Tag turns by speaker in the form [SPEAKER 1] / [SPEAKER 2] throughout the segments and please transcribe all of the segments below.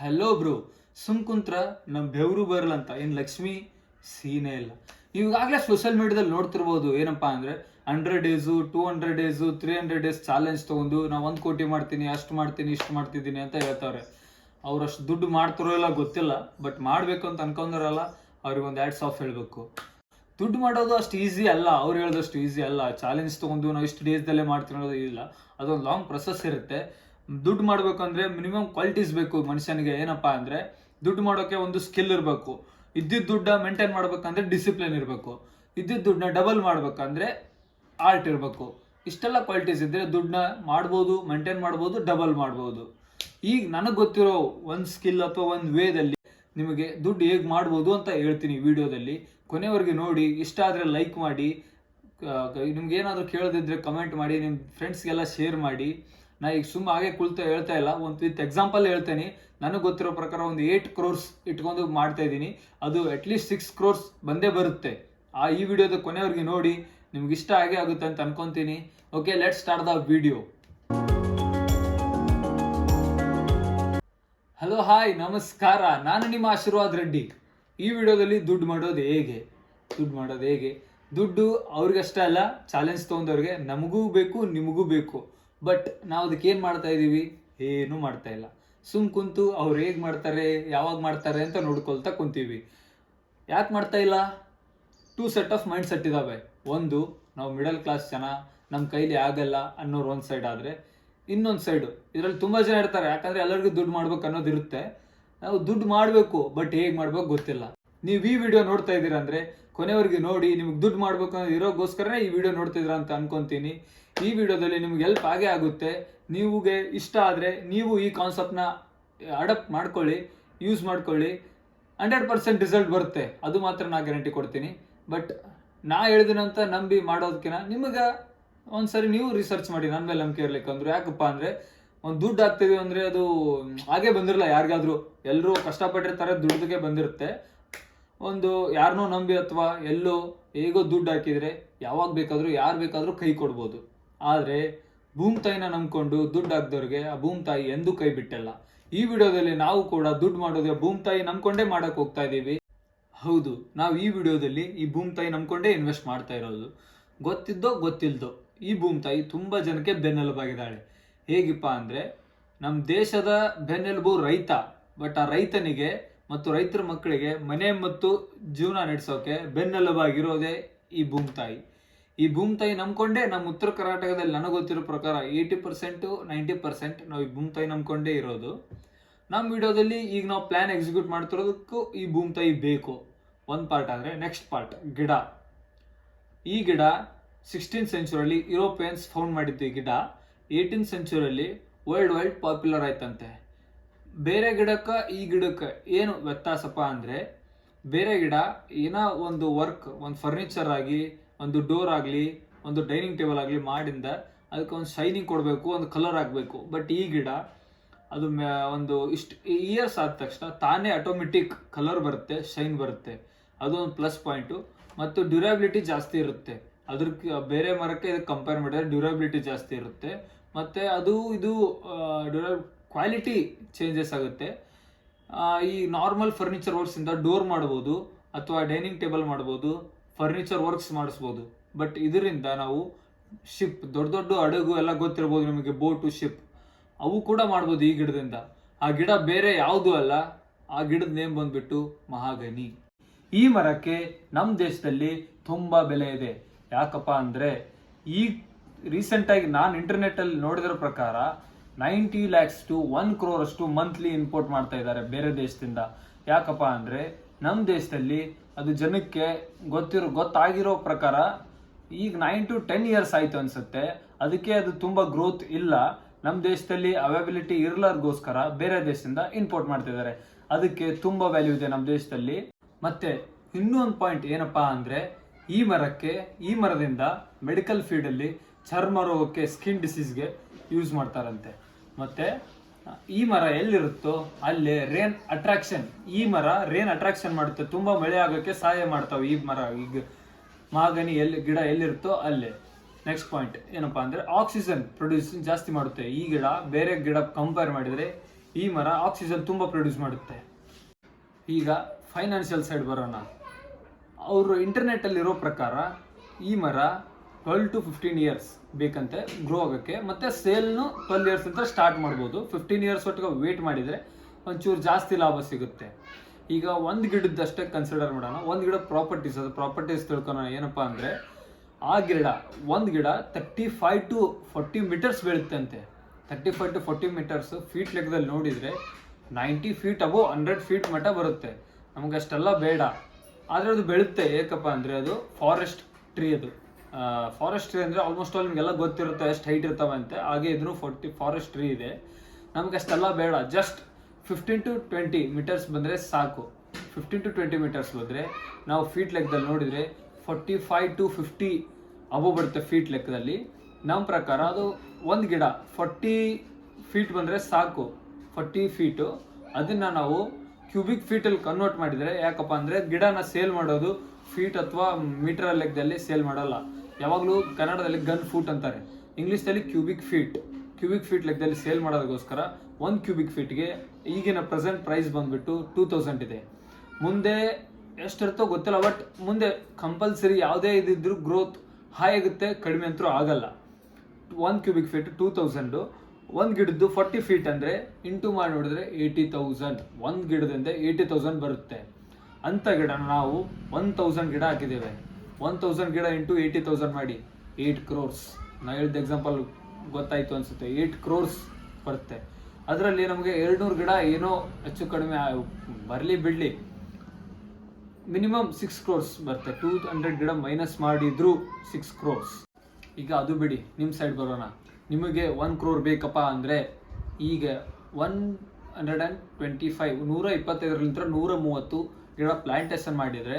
[SPEAKER 1] Hello bro ಸುಮ್ ಕುಂತ್ರ ನಮ್ ಬೆವರು ಬರಲಂತ. ಏನು ಲಕ್ಷ್ಮಿ? ಸೀನೇ ಇಲ್ಲ. ಇವಾಗಲೇ ಸೋಷಿಯಲ್ ಮೀಡಿಯಾದಲ್ಲಿ ನೋಡ್ತಿರ್ಬೋದು. ಏನಪ್ಪಾ ಅಂದ್ರೆ hundred days two hundred days three hundred days challenge ತಗೊಂಡು ನಾ ಒಂದು ಕೋಟಿ ಮಾಡ್ತೀನಿ, ಅಷ್ಟು ಮಾಡ್ತೀನಿ, ಇಷ್ಟು ಮಾಡ್ತಿದ್ದೀನಿ ಅಂತ ಹೇಳ್ತಾವ್ರೆ. ಅವ್ರು ಅಷ್ಟು ದುಡ್ಡು ಮಾಡ್ತಾರೋ ಇಲ್ಲ ಗೊತ್ತಿಲ್ಲ. ಬಟ್ ಮಾಡ್ಬೇಕು ಅಂತ ಅನ್ಕೊಂಡಾರಲ್ಲ ಅವ್ರಿಗೆ ಒಂದು ಆ್ಯಡ್ಸ್ ಆಫ್ ಹೇಳ್ಬೇಕು. ದುಡ್ಡು ಮಾಡೋದು ಅಷ್ಟು ಈಸಿ ಅಲ್ಲ. ಅವ್ರು ಹೇಳೋದಷ್ಟು ಈಸಿ ಅಲ್ಲ. ಚಾಲೆಂಜ್ ತಗೊಂಡು ನಾವು ಇಷ್ಟು ಡೇಸ್ದಲ್ಲೇ ಮಾಡ್ತೀನಿ ಅನ್ನೋದು ಇಲ್ಲ. ಅದೊಂದು ಲಾಂಗ್ ಪ್ರೊಸೆಸ್ ಇರುತ್ತೆ. ದುಡ್ಡು ಮಾಡಬೇಕಂದ್ರೆ ಮಿನಿಮಮ್ ಕ್ವಾಲಿಟೀಸ್ ಬೇಕು ಮನುಷ್ಯನಿಗೆ. ಏನಪ್ಪಾ ಅಂದ್ರೆ ದುಡ್ಡು ಮಾಡೋಕೆ ಒಂದು ಸ್ಕಿಲ್ ಇರಬೇಕು. ಇದ್ದಿದ್ದ ದುಡ್ಡ ಮೇಂಟೈನ್ ಮಾಡ್ಬೇಕಂದ್ರೆ ಡಿಸಿಪ್ಲಿನ್ ಇರಬೇಕು. ಇದ್ದಿದ್ದ ದುಡ್ಡನ್ನ ಡಬಲ್ ಮಾಡ್ಬೇಕಂದ್ರೆ ಆರ್ಟ್ ಇರಬೇಕು. ಇಷ್ಟೆಲ್ಲ ಕ್ವಾಲಿಟೀಸ್ ಇದ್ದರೆ ದುಡ್ಡನ್ನ ಮಾಡ್ಬೋದು, ಮೇಂಟೈನ್ ಮಾಡ್ಬೋದು, ಡಬಲ್ ಮಾಡ್ಬೋದು. ಈಗ ನನಗೆ ಗೊತ್ತಿರೋ ಒಂದು ಸ್ಕಿಲ್ ಅಥವಾ ಒಂದು ವೇದಲ್ಲಿ ನಿಮಗೆ ದುಡ್ಡು ಹೇಗೆ ಮಾಡ್ಬೋದು ಅಂತ ಹೇಳ್ತೀನಿ ವಿಡಿಯೋದಲ್ಲಿ. ಕೊನೆವರೆಗೆ ನೋಡಿ, ಇಷ್ಟ ಆದರೆ ಲೈಕ್ ಮಾಡಿ ನಿಮ್ಗೆ ಏನಾದರೂ ಕೇಳದಿದ್ರೆ ಕಮೆಂಟ್ ಮಾಡಿ ನಿಮ್ಮ ಫ್ರೆಂಡ್ಸ್ಗೆಲ್ಲ ಶೇರ್ ಮಾಡಿ. ನಾ ಈಗ ಸುಮ್ಮ ಹಾಗೆ ಕುಳಿತು ಹೇಳ್ತಾ ಇಲ್ಲ. ಒಂದು ವಿತ್ ಎಕ್ಸಾಂಪಲ್ ಹೇಳ್ತೇನೆ. ನನಗೆ ಗೊತ್ತಿರೋ ಪ್ರಕಾರ ಒಂದು ಏಟ್ ಕ್ರೋರ್ಸ್ ಇಟ್ಕೊಂಡು ಮಾಡ್ತಾ ಇದ್ದೀನಿ. ಅದು ಅಟ್ಲೀಸ್ಟ್ ಸಿಕ್ಸ್ ಕ್ರೋರ್ಸ್ ಬಂದೇ ಬರುತ್ತೆ. ಆ ಈ ವಿಡಿಯೋದ ಕೊನೆವರೆಗೆ ನೋಡಿ. ನಿಮ್ಗೆ ಇಷ್ಟ ಆಗೇ ಆಗುತ್ತೆ ಅಂತ ಅನ್ಕೊಂತೀನಿ. Okay let start the video hello hi ನಮಸ್ಕಾರ. ನಾನು ನಿಮ್ಮ ಆಶೀರ್ವಾದ್ ರೆಡ್ಡಿ. ಈ ವಿಡಿಯೋದಲ್ಲಿ ದುಡ್ಡು ಮಾಡೋದು ಹೇಗೆ? ದುಡ್ಡು ಮಾಡೋದು ಹೇಗೆ? ದುಡ್ಡು ಅವ್ರಿಗಷ್ಟೇ ಅಲ್ಲ ಚಾಲೆಂಜ್ ತೊಗೊಂಡವ್ರಿಗೆ ನಮಗೂ ಬೇಕು, ನಿಮಗೂ ಬೇಕು. ಬಟ್ ನಾವು ಅದಕ್ಕೆ ಏನು ಮಾಡ್ತಾ ಇದ್ದೀವಿ ಏನೂ ಮಾಡ್ತಾ ಇಲ್ಲ. ಸುಮ್ ಕುಂತು ಅವ್ರು ಹೇಗೆ ಮಾಡ್ತಾರೆ, ಯಾವಾಗ ಮಾಡ್ತಾರೆ ಅಂತ ನೋಡ್ಕೊಳ್ತಾ ಕುಂತೀವಿ. ಯಾಕೆ ಮಾಡ್ತಾ ಇಲ್ಲ? Two set of mind set ಇದಾವೆ. ಒಂದು, ನಾವು ಮಿಡಲ್ ಕ್ಲಾಸ್ ಜನ ನಮ್ಮ ಕೈಲಿ ಆಗಲ್ಲ ಅನ್ನೋರು ಒಂದು ಸೈಡ್ ಆದರೆ, ಇನ್ನೊಂದು ಸೈಡು ಇದರಲ್ಲಿ ತುಂಬ ಜನ ಇರ್ತಾರೆ. ಯಾಕಂದ್ರೆ ಎಲ್ಲರಿಗೂ ದುಡ್ಡು ಮಾಡ್ಬೇಕು ಅನ್ನೋದು ಇರುತ್ತೆ. ನಾವು ದುಡ್ಡು ಮಾಡಬೇಕು ಬಟ್ ಹೇಗೆ ಮಾಡ್ಬೇಕು ಗೊತ್ತಿಲ್ಲ. ನೀವು ಈ ವಿಡಿಯೋ ನೋಡ್ತಾ ಇದ್ದೀರಾ ಅಂದ್ರೆ, ಕೊನೆವರೆಗೆ ನೋಡಿ, ನಿಮ್ಗೆ ದುಡ್ಡು ಮಾಡ್ಬೇಕು ಅನ್ನೋದು ಇರೋಗೋಸ್ಕರನೇ ಈ ವಿಡಿಯೋ ನೋಡ್ತಿದ್ದೀರಾ ಅಂತ ಅನ್ಕೊಂತೀನಿ. ಈ ವಿಡಿಯೋದಲ್ಲಿ ನಿಮ್ಗೆ ಹೆಲ್ಪ್ ಆಗೇ ಆಗುತ್ತೆ. ನೀವುಗೆ ಇಷ್ಟ ಆದರೆ ನೀವು ಈ ಕಾನ್ಸೆಪ್ಟ್ನ ಅಡಪ್ಟ್ ಮಾಡ್ಕೊಳ್ಳಿ ಯೂಸ್ ಮಾಡ್ಕೊಳ್ಳಿ. ಹಂಡ್ರೆಡ್ ಪರ್ಸೆಂಟ್ ರಿಸಲ್ಟ್ ಬರುತ್ತೆ. ಅದು ಮಾತ್ರ ನಾ ಗ್ಯಾರಂಟಿ ಕೊಡ್ತೀನಿ. ಬಟ್ ನಾ ಹೇಳಿದಿನಂತ ನಂಬಿ ಮಾಡೋದಕ್ಕಿಂತ ನಿಮಗೆ ಒಂದ್ಸರಿ ನೀವು ರಿಸರ್ಚ್ ಮಾಡಿ ನನ್ನ ಮೇಲೆ ನಂಬಿಕೆ ಇರ್ಲಿಕ್ಕೆ ಅಂದ್ರೆ ಯಾಕಪ್ಪ ಅಂದ್ರೆ ಒಂದು ದುಡ್ಡು ಹಾಕ್ತೀವಿ ಅಂದ್ರೆ ಅದು ಹಾಗೆ ಬಂದಿರಲ್ಲ ಯಾರಿಗಾದರೂ. ಎಲ್ಲರೂ ಕಷ್ಟಪಟ್ಟಿರ್ತಾರೆ, ದುಡ್ಡಿಗೆ ಬಂದಿರುತ್ತೆ. ಒಂದು ಯಾರನ್ನೋ ನಂಬಿ ಅಥವಾ ಎಲ್ಲೋ ಹೇಗೋ ದುಡ್ಡು ಹಾಕಿದ್ರೆ ಯಾವಾಗ ಬೇಕಾದರೂ, ಯಾರು ಬೇಕಾದರೂ ಕೈ ಕೊಡ್ಬೋದು. ಆದರೆ ಭೂಮ್ ತಾಯಿನ ನಂಬ್ಕೊಂಡು ದುಡ್ಡು ಹಾಕ್ದವ್ರಿಗೆ ಆ ಭೂಮ್ ತಾಯಿ ಎಂದೂ ಕೈ ಬಿಟ್ಟಲ್ಲ. ಈ ವಿಡಿಯೋದಲ್ಲಿ ನಾವು ಕೂಡ ದುಡ್ಡು ಮಾಡೋದೇ ಭೂಮ್ ತಾಯಿ ನಂಬ್ಕೊಂಡೇ ಮಾಡಕ್ ಹೋಗ್ತಾ ಇದ್ದೀವಿ ಹೌದು, ನಾವು ಈ ವಿಡಿಯೋದಲ್ಲಿ ಈ ಭೂಮ್ ತಾಯಿ ನಂಬ್ಕೊಂಡೇ ಇನ್ವೆಸ್ಟ್ ಮಾಡ್ತಾ ಇರೋದು. ಗೊತ್ತಿದ್ದೋ ಗೊತ್ತಿಲ್ಲದೋ ಈ ಭೂಮ್ ತಾಯಿ ತುಂಬಾ ಜನಕ್ಕೆ ಬೆನ್ನೆಲುಬಾಗಿದ್ದಾಳೆ. ಹೇಗಿಪ್ಪ ಅಂದ್ರೆ ನಮ್ಮ ದೇಶದ ಬೆನ್ನೆಲುಬು ರೈತ, ಬಟ್ ಆ ರೈತನಿಗೆ ಮತ್ತು ರೈತರ ಮಕ್ಕಳಿಗೆ ಮನೆ ಮತ್ತು ಜೀವನ ನಡೆಸೋಕೆ ಬೆನ್ನೆಲುಬಾಗಿರೋದೇ ಈ ಭೂಮ್ ತಾಯಿ ಈ ಭೂಮ್ ತಾಯಿ ನಂಬ್ಕೊಂಡೇ ನಮ್ಮ ಉತ್ತರ ಕರ್ನಾಟಕದಲ್ಲಿ ನನಗೆ ಗೊತ್ತಿರೋ ಪ್ರಕಾರ ಏಯ್ಟಿ ಪರ್ಸೆಂಟು ನೈಂಟಿ ಪರ್ಸೆಂಟ್ ನಾವು ಈ ಭೂಮ್ ತಾಯಿ ನಂಬ್ಕೊಂಡೇ ಇರೋದು. ನಮ್ಮ ವಿಡಿಯೋದಲ್ಲಿ ಈಗ ನಾವು ಪ್ಲಾನ್ ಎಕ್ಸಿಕ್ಯೂಟ್ ಮಾಡ್ತಿರೋದಕ್ಕೂ ಈ ಭೂಮ್ ತಾಯಿ ಬೇಕು. ಒಂದು ಪಾರ್ಟ್ ಆದರೆ ನೆಕ್ಸ್ಟ್ ಪಾರ್ಟ್ ಗಿಡ. ಈ ಗಿಡ ಸಿಕ್ಸ್ಟೀನ್ ಸೆಂಚುರಿಯಲ್ಲಿ ಯುರೋಪಿಯನ್ಸ್ ಫೌಂಡ್ ಮಾಡಿದ್ದು ಈ ಗಿಡ. ಏಯ್ಟೀನ್ ಸೆಂಚುರಿಯಲ್ಲಿ ವರ್ಲ್ಡ್ ವೈಡ್ ಪಾಪ್ಯುಲರ್ ಆಯ್ತಂತೆ. ಬೇರೆ ಗಿಡಕ್ಕೆ ಈ ಗಿಡಕ್ಕೆ ಏನು ವ್ಯತ್ಯಾಸಪ್ಪ ಅಂದರೆ ಬೇರೆ ಗಿಡ ಏನೋ ಒಂದು ವರ್ಕ್ ಒಂದು ಫರ್ನಿಚರ್ ಆಗಿ ಒಂದು ಡೋರ್ ಆಗಲಿ, ಒಂದು ಡೈನಿಂಗ್ ಟೇಬಲ್ ಆಗಲಿ ಮಾಡಿಂದ ಅದಕ್ಕೆ ಒಂದು ಶೈನಿಂಗ್ ಕೊಡಬೇಕು, ಒಂದು ಕಲರ್ ಆಗಬೇಕು ಬಟ್ ಈ ಗಿಡ, ಅದು ಒಂದು ಇಷ್ಟು ಇಯರ್ಸ್ ಆದ ತಕ್ಷಣ ತಾನೇ ಆಟೋಮೆಟಿಕ್ ಕಲರ್ ಬರುತ್ತೆ ಶೈನ್ ಬರುತ್ತೆ. ಅದು ಒಂದು ಪ್ಲಸ್ ಪಾಯಿಂಟು ಮತ್ತು ಡ್ಯೂರಬಿಲಿಟಿ ಜಾಸ್ತಿ ಇರುತ್ತೆ. ಅದ್ರ ಬೇರೆ ಮರಕ್ಕೆ ಇದಕ್ಕೆ ಕಂಪೇರ್ ಮಾಡಿದ್ರೆ ಡ್ಯೂರಬಿಲಿಟಿ ಜಾಸ್ತಿ ಇರುತ್ತೆ. ಮತ್ತು ಅದು, ಇದು ಡ್ಯೂರ ಕ್ವಾಲಿಟಿ ಚೇಂಜಸ್ ಆಗುತ್ತೆ. ಈ ನಾರ್ಮಲ್ ಫರ್ನಿಚರ್ ವರ್ಕ್ಸಿಂದ ಡೋರ್ ಮಾಡ್ಬೋದು, ಅಥವಾ ಡೈನಿಂಗ್ ಟೇಬಲ್ ಮಾಡ್ಬೋದು ಫರ್ನಿಚರ್ ವರ್ಕ್ಸ್ ಮಾಡಿಸ್ಬೋದು. ಬಟ್ ಇದರಿಂದ ನಾವು ಶಿಪ್ ದೊಡ್ಡ ದೊಡ್ಡ ಹಡಗು ಎಲ್ಲ ಗೊತ್ತಿರ್ಬೋದು ನಿಮಗೆ ಬೋಟು ಶಿಪ್ ಅವು ಕೂಡ ಮಾಡ್ಬೋದು ಈ ಗಿಡದಿಂದ. ಆ ಗಿಡ ಬೇರೆ ಯಾವುದು ಅಲ್ಲ. ಆ ಗಿಡದ ನೇಮ್ ಬಂದ್ಬಿಟ್ಟು ಮಹಾಗನಿ. ಈ ಮರಕ್ಕೆ ನಮ್ಮ ದೇಶದಲ್ಲಿ ತುಂಬ ಬೆಲೆ ಇದೆ. ಯಾಕಪ್ಪ ಅಂದರೆ, ಈ ರೀಸೆಂಟಾಗಿ ನಾನು ಇಂಟರ್ನೆಟ್ಟಲ್ಲಿ ನೋಡಿದ್ರ ಪ್ರಕಾರ ನೈಂಟಿ ಲ್ಯಾಕ್ಸ್ ಟು ಒನ್ ಕ್ರೋರಷ್ಟು ಮಂತ್ಲಿ ಇಂಪೋರ್ಟ್ ಮಾಡ್ತಾ ಇದ್ದಾರೆ ಬೇರೆ ದೇಶದಿಂದ. ಯಾಕಪ್ಪ ಅಂದ್ರೆ ನಮ್ಮ ದೇಶದಲ್ಲಿ ಅದು ಜನಕ್ಕೆ ಗೊತ್ತಿರೋ ಗೊತ್ತಾಗಿರೋ ಪ್ರಕಾರ ಈಗ ನೈನ್ ಟು ಟೆನ್ ಇಯರ್ಸ್ ಆಯಿತು ಅನಿಸುತ್ತೆ. ಅದಕ್ಕೆ ಅದು ತುಂಬ ಗ್ರೋತ್ ಇಲ್ಲ. ನಮ್ಮ ದೇಶದಲ್ಲಿ ಅವೈಬಿಲಿಟಿ ಇರ್ಲಾರ್ಗೋಸ್ಕರ ಬೇರೆ ದೇಶದಿಂದ ಇಂಪೋರ್ಟ್ ಮಾಡ್ತಿದ್ದಾರೆ. ಅದಕ್ಕೆ ತುಂಬ ವ್ಯಾಲ್ಯೂ ಇದೆ ನಮ್ಮ ದೇಶದಲ್ಲಿ. ಮತ್ತೆ ಇನ್ನೊಂದು ಪಾಯಿಂಟ್ ಏನಪ್ಪಾ ಅಂದರೆ ಈ ಮರಕ್ಕೆ, ಈ ಮರದಿಂದ ಮೆಡಿಕಲ್ ಫೀಲ್ಡಲ್ಲಿ ಚರ್ಮ ರೋಗಕ್ಕೆ ಸ್ಕಿನ್ ಡಿಸೀಸ್ಗೆ ಯೂಸ್ ಮಾಡ್ತಾರಂತೆ. ಮತ್ತೆ ಈ ಮರ ಎಲ್ಲಿರುತ್ತೋ ಅಲ್ಲಿ ರೇನ್ ಅಟ್ರಾಕ್ಷನ್ ಈ ಮರ ರೇನ್ ಅಟ್ರಾಕ್ಷನ್ ಮಾಡುತ್ತೆ. ತುಂಬಾ ಮಳೆ ಆಗೋಕ್ಕೆ ಸಹಾಯ ಮಾಡ್ತಾವೆ ಈ ಮರ. ಈಗ ಮಾಗನಿ ಎಲ್ಲಿ, ಗಿಡ ಎಲ್ಲಿರುತ್ತೋ ಅಲ್ಲೇ. ನೆಕ್ಸ್ಟ್ ಪಾಯಿಂಟ್ ಏನಪ್ಪಾ ಅಂದ್ರೆ ಆಕ್ಸಿಜನ್ ಪ್ರೊಡ್ಯೂಸ್ ಜಾಸ್ತಿ ಮಾಡುತ್ತೆ. ಈ ಗಿಡ ಬೇರೆ ಗಿಡ ಕಂಪೇರ್ ಮಾಡಿದ್ರೆ ಈ ಮರ ಆಕ್ಸಿಜನ್ ತುಂಬ ಪ್ರೊಡ್ಯೂಸ್ ಮಾಡುತ್ತೆ. ಈಗ ಫೈನಾನ್ಷಿಯಲ್ ಸೈಡ್ ಬರೋಣ. ಅವರು ಇಂಟರ್ನೆಟ್ಟಲ್ಲಿರೋ ಪ್ರಕಾರ ಈ ಮರ ಟ್ವೆಲ್ ಟು ಫಿಫ್ಟೀನ್ ಇಯರ್ಸ್ ಬೇಕಂತೆ ಗ್ರೋ ಆಗೋಕ್ಕೆ. ಮತ್ತು ಸೇಲ್ನು ಟ್ವೆಲ್ ಇಯರ್ಸ್ ಅಂತ ಸ್ಟಾರ್ಟ್ ಮಾಡ್ಬೋದು. ಫಿಫ್ಟೀನ್ ಇಯರ್ಸ್ ಒಟ್ಟಿಗೆ ವೇಟ್ ಮಾಡಿದರೆ ಒಂಚೂರು ಜಾಸ್ತಿ ಲಾಭ ಸಿಗುತ್ತೆ. ಈಗ ಒಂದು ಗಿಡದಷ್ಟೇ ಕನ್ಸಿಡರ್ ಮಾಡೋಣ. ಒಂದು ಗಿಡ ಪ್ರಾಪರ್ಟೀಸ್ ಅದು. ಪ್ರಾಪರ್ಟೀಸ್ ತಿಳ್ಕೊಳೋಣ. ಏನಪ್ಪ ಅಂದರೆ ಆ ಗಿಡ, ಒಂದು ಗಿಡ thirty five to forty meters ಬೀಳುತ್ತೆ ಅಂತೆ thirty five to forty meters feet ಲೆಕ್ಕದಲ್ಲಿ ನೋಡಿದರೆ ನೈಂಟಿ ಫೀಟ್ ಅಬೋ ಹಂಡ್ರೆಡ್ ಫೀಟ್ ಮಟ್ಟ ಬರುತ್ತೆ. ನಮಗೆ ಅಷ್ಟೆಲ್ಲ ಬೇಡ. ಆದರೆ ಅದು ಬೆಳುತ್ತೆ. ಏಕಪ್ಪ ಅಂದರೆ ಅದು ಫಾರೆಸ್ಟ್ ಟ್ರೀ ಅದು. ಫಾರೆಸ್ಟ್ ಟ್ರೀ ಅಂದರೆ ಆಲ್ಮೋಸ್ಟ್ ಆಲ್ ನಿಮಗೆಲ್ಲ ಗೊತ್ತಿರುತ್ತೆ ಎಷ್ಟು ಹೈಟ್ ಇರ್ತವೆ ಅಂತೆ. ಹಾಗೆ ಇದ್ರೂ ಫೋರ್ಟಿ ಫಾರೆಸ್ಟ್ ಟ್ರೀ ಇದೆ. ನಮ್ಗೆ ಅಷ್ಟೆಲ್ಲ ಬೇಡ just fifteen to twenty metres ಬಂದರೆ ಸಾಕು. ಫಿಫ್ಟೀನ್ ಟು ಟ್ವೆಂಟಿ ಮೀಟರ್ಸ್ ಬಂದರೆ ನಾವು ಫೀಟ್ ಲೆಕ್ಕದಲ್ಲಿ ನೋಡಿದರೆ forty five to fifty above ಬರುತ್ತೆ ಫೀಟ್ ಲೆಕ್ಕದಲ್ಲಿ ನಮ್ಮ ಪ್ರಕಾರ ಅದು ಒಂದು ಗಿಡ ಫೋರ್ಟಿ ಫೀಟ್ ಬಂದರೆ ಸಾಕು. ಫೋರ್ಟಿ ಫೀಟು ಅದನ್ನು ನಾವು ಕ್ಯೂಬಿಕ್ ಫೀಟಲ್ಲಿ ಕನ್ವರ್ಟ್ ಮಾಡಿದರೆ ಯಾಕಪ್ಪ ಅಂದರೆ ಗಿಡನ ಸೇಲ್ ಮಾಡೋದು ಫೀಟ್ ಅಥವಾ ಮೀಟರ್ ಲೆಕ್ಕದಲ್ಲಿ ಸೇಲ್ ಮಾಡಲ್ಲ. ಯಾವಾಗಲೂ ಕನ್ನಡದಲ್ಲಿ ಗನ್ ಫೂಟ್ ಅಂತಾರೆ. ಇಂಗ್ಲೀಷ್ದಲ್ಲಿ ಕ್ಯೂಬಿಕ್ ಫೀಟ್. ಕ್ಯೂಬಿಕ್ ಫೀಟ್ ಲೆಕ್ಕದಲ್ಲಿ ಸೇಲ್ ಮಾಡೋದಕ್ಕೋಸ್ಕರ ಒಂದು ಕ್ಯೂಬಿಕ್ ಫೀಟ್ಗೆ ಈಗಿನ ಪ್ರೆಸೆಂಟ್ ಪ್ರೈಸ್ ಬಂದ್ಬಿಟ್ಟು ಟೂ ತೌಸಂಡ್ ಇದೆ. ಮುಂದೆ ಎಷ್ಟಿರುತ್ತೋ ಗೊತ್ತಿಲ್ಲ, ಬಟ್ ಮುಂದೆ ಕಂಪಲ್ಸರಿ ಯಾವುದೇ ಇದಿದ್ರೂ ಗ್ರೋತ್ ಹೈ ಆಗುತ್ತೆ, ಕಡಿಮೆ ಅಂತೂ ಆಗಲ್ಲ. ಒಂದು ಕ್ಯೂಬಿಕ್ ಫೀಟ್ ಟೂ ತೌಸಂಡು, ಒಂದು ಗಿಡದ್ದು ಫಾರ್ಟಿ ಫೀಟ್ ಅಂದರೆ, ಇಂಟು ಮಾಡಿ ನೋಡಿದ್ರೆ ಏಯ್ಟಿ ತೌಸಂಡ್ ಒಂದು ಗಿಡದಿಂದ ಏಯ್ಟಿ ತೌಸಂಡ್ ಬರುತ್ತೆ. ಅಂಥ ಗಿಡ ನಾವು ಒನ್ ತೌಸಂಡ್ ಗಿಡ ಹಾಕಿದ್ದೇವೆ. ಒನ್ ತೌಸಂಡ್ ಗಿಡ ಇಂಟು ಏಯ್ಟಿ ತೌಸಂಡ್ ಮಾಡಿ. ಏಯ್ಟ್ ಕ್ರೋರ್ಸ್ ನಾ ಹೇಳಿದ ಎಕ್ಸಾಂಪಲ್ ಗೊತ್ತಾಯ್ತು ಅನ್ಸುತ್ತೆ. ಏಯ್ಟ್ ಕ್ರೋರ್ಸ್ ಬರುತ್ತೆ. ಅದರಲ್ಲಿ ನಮಗೆ ಎರಡ್ನೂರು ಗಿಡ ಏನೋ ಹೆಚ್ಚು ಕಡಿಮೆ ಬರಲಿ ಬಿಡಲಿ. ಮಿನಿಮಮ್ ಸಿಕ್ಸ್ ಕ್ರೋರ್ಸ್ ಬರುತ್ತೆ. ಟೂ ಹಂಡ್ರೆಡ್ ಗಿಡ ಮೈನಸ್ ಮಾಡಿದ್ರು ಸಿಕ್ಸ್ ಕ್ರೋರ್ಸ್ ಈಗ ಅದು ಬಿಡಿ. ನಿಮ್ಮ ಸೈಡ್ ಬರೋಣ. ನಿಮಗೆ ಒನ್ ಕ್ರೋರ್ ಬೇಕಪ್ಪ ಅಂದರೆ ಈಗ one hundred and twenty five ನೂರ ಇಪ್ಪತ್ತೈದರಲ್ಲಿ ನೂರ ಮೂವತ್ತು ಗಿಡ ಪ್ಲಾಂಟೇಶನ್ ಮಾಡಿದರೆ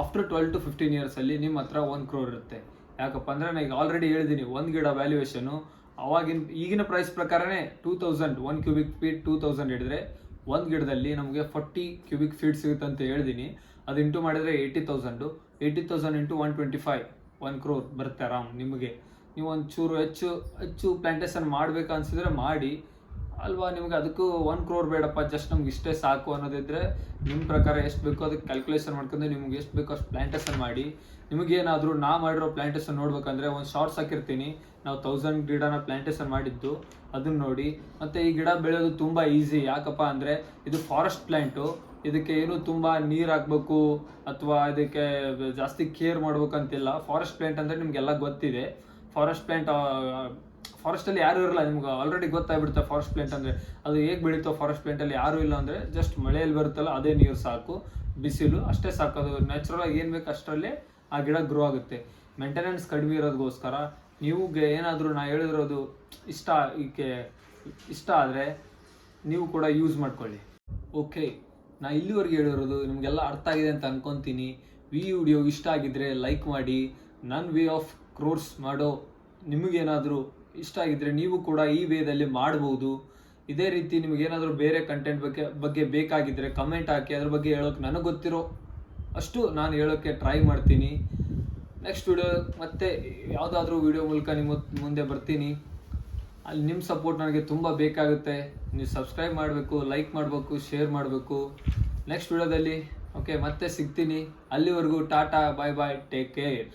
[SPEAKER 1] ಆಫ್ಟರ್ ಟ್ವೆಲ್ ಟು ಫಿಫ್ಟೀನ್ ಇಯರ್ಸಲ್ಲಿ ನಿಮ್ಮ ಹತ್ರ ಒನ್ ಕ್ರೋರ್ ಇರುತ್ತೆ. ಯಾಕಪ್ಪ ಅಂದರೆ ನಾನು ಈಗ ಆಲ್ರೆಡಿ ಹೇಳಿದ್ದೀನಿ ಒಂದು ಗಿಡ ವ್ಯಾಲ್ಯೂಯೇಷನು ಅವಾಗಿನ ಈಗಿನ ಪ್ರೈಸ್ ಪ್ರಕಾರನೇ two thousand one cubic feet two thousand ಹಿಡಿದ್ರೆ ಒಂದು ಗಿಡದಲ್ಲಿ ನಮಗೆ ಫಾರ್ಟಿ ಕ್ಯೂಬಿಕ್ ಫೀಟ್ ಸಿಗುತ್ತೆ ಅಂತ ಹೇಳಿದ್ದೀನಿ ಅದು ಇಂಟು ಮಾಡಿದರೆ eighty thousand eighty thousand into one twenty five one crore ಬರುತ್ತೆ ಆರಾಮ್ ನಿಮಗೆ. ನೀವು ಒಂಚೂರು ಹೆಚ್ಚು ಹೆಚ್ಚು ಪ್ಲಾಂಟೇಶನ್ ಮಾಡಬೇಕು ಅನ್ಸಿದ್ರೆ ಮಾಡಿ. ಅಲ್ವಾ, ನಿಮ್ಗೆ ಅದಕ್ಕೂ ಒನ್ ಕ್ರೋರ್ ಬೇಡಪ್ಪ ಜಸ್ಟ್ ನಮ್ಗೆ ಇಷ್ಟೇ ಸಾಕು ಅನ್ನೋದಿದ್ರೆ ನಿಮ್ಮ ಪ್ರಕಾರ ಎಷ್ಟು ಬೇಕೋ ಅದಕ್ಕೆ ಕ್ಯಾಲ್ಕುಲೇಷನ್ ಮಾಡ್ಕೊಂಡು ನಿಮ್ಗೆ ಎಷ್ಟು ಬೇಕೋ ಅಷ್ಟು ಪ್ಲಾಂಟೇಶನ್ ಮಾಡಿ. ನಿಮಗೇನಾದರೂ ನಾ ಮಾಡಿರೋ ಪ್ಲಾಂಟೇಶನ್ ನೋಡ್ಬೇಕಂದ್ರೆ ಒಂದು ಶಾರ್ಟ್ಸ್ ಹಾಕಿರ್ತೀನಿ. ನಾವು ತೌಸಂಡ್ ಗಿಡನ ಪ್ಲ್ಯಾಂಟೇಷನ್ ಮಾಡಿದ್ದು, ಅದನ್ನ ನೋಡಿ. ಮತ್ತು ಈ ಗಿಡ ಬೆಳೆಯೋದು ತುಂಬ ಈಸಿ ಯಾಕಪ್ಪ ಅಂದರೆ ಇದು ಫಾರೆಸ್ಟ್ ಪ್ಲ್ಯಾಂಟು ಇದಕ್ಕೆ ಏನು ತುಂಬ ನೀರು ಹಾಕ್ಬೇಕು ಅಥವಾ ಇದಕ್ಕೆ ಜಾಸ್ತಿ ಕೇರ್ ಮಾಡ್ಬೇಕಂತಿಲ್ಲ. ಫಾರೆಸ್ಟ್ ಪ್ಲಾಂಟ್ ಅಂದರೆ ನಿಮಗೆಲ್ಲ ಗೊತ್ತಿದೆ. ಫಾರೆಸ್ಟ್ ಪ್ಲಾಂಟ್ ಫಾರೆಸ್ಟಲ್ಲಿ ಯಾರು ಇರಲ್ಲ, ನಿಮ್ಗೆ ಆಲ್ರೆಡಿ ಗೊತ್ತಾಗ್ಬಿಡುತ್ತೆ ಫಾರೆಸ್ಟ್ ಪ್ಲಾಂಟ್ ಅಂದರೆ. ಅದು ಹೇಗೆ ಬೆಳೀತೋ ಫಾರೆಸ್ಟ್ ಪ್ಲಾಂಟಲ್ಲಿ ಯಾರೂ ಇಲ್ಲ ಅಂದರೆ ಜಸ್ಟ್ ಮಳೆಯಲ್ಲಿ ಬರುತ್ತಲ್ಲ, ಅದೇ ನೀರು ಸಾಕು, ಬಿಸಿಲು, ಅಷ್ಟೇ ಸಾಕು. ಅದು ನ್ಯಾಚುರಲ್ ಆಗಿ ಏನು ಬೇಕು ಅಷ್ಟರಲ್ಲೇ ಆ ಗಿಡ ಗ್ರೋ ಆಗುತ್ತೆ. ಮೇಂಟೆನೆನ್ಸ್ ಕಡಿಮೆ ಇರೋದಕ್ಕೋಸ್ಕರ ನೀವುಗೆ ಏನಾದರೂ ನಾ ಹೇಳಿರೋದು ಇಷ್ಟ, ಈಕೆ ಇಷ್ಟ ಆದರೆ ನೀವು ಕೂಡ ಯೂಸ್ ಮಾಡ್ಕೊಳ್ಳಿ. ಓಕೆ ನಾ ಇಲ್ಲಿವರೆಗೆ ಹೇಳಿರೋದು ನಿಮಗೆಲ್ಲ ಅರ್ಥ ಆಗಿದೆ ಅಂತ ಅನ್ಕೊತೀನಿ. ಈ ವಿಡಿಯೋ ಇಷ್ಟ ಆಗಿದ್ರೆ ಲೈಕ್ ಮಾಡಿ. ನನ್ನ ವೇ ಆಫ್ ಕ್ರೋರ್ಸ್ ಮಾಡೋ ನಿಮಗೇನಾದರೂ ಇಷ್ಟ ಆಗಿದ್ರೆ ನೀವು ಕೂಡ ಈ ವೇದಲ್ಲಿ ಮಾಡ್ಬೋದು. ಇದೇ ರೀತಿ ನಿಮಗೇನಾದರೂ ಬೇರೆ ಕಂಟೆಂಟ್ ಬಗ್ಗೆ ಬಗ್ಗೆ ಬೇಕಾಗಿದ್ದರೆ ಕಮೆಂಟ್ ಹಾಕಿ, ಅದ್ರ ಬಗ್ಗೆ ಹೇಳೋಕೆ ನನಗೆ ಗೊತ್ತಿರೋ ಅಷ್ಟು ನಾನು ಹೇಳೋಕ್ಕೆ ಟ್ರೈ ಮಾಡ್ತೀನಿ. ನೆಕ್ಸ್ಟ್ ವಿಡಿಯೋ ಮತ್ತೆ ಯಾವುದಾದ್ರೂ ವಿಡಿಯೋ ಮೂಲಕ ನಿಮ್ಮ ಮುಂದೆ ಬರ್ತೀನಿ. ಅಲ್ಲಿ ನಿಮ್ಮ ಸಪೋರ್ಟ್ ನನಗೆ ತುಂಬ ಬೇಕಾಗುತ್ತೆ. ನೀವು ಸಬ್ಸ್ಕ್ರೈಬ್ ಮಾಡಬೇಕು ಲೈಕ್ ಮಾಡಬೇಕು ಶೇರ್ ಮಾಡಬೇಕು. ನೆಕ್ಸ್ಟ್ ವಿಡಿಯೋದಲ್ಲಿ ಓಕೆ ಮತ್ತೆ ಸಿಗ್ತೀನಿ. ಅಲ್ಲಿವರೆಗೂ tata bye bye take care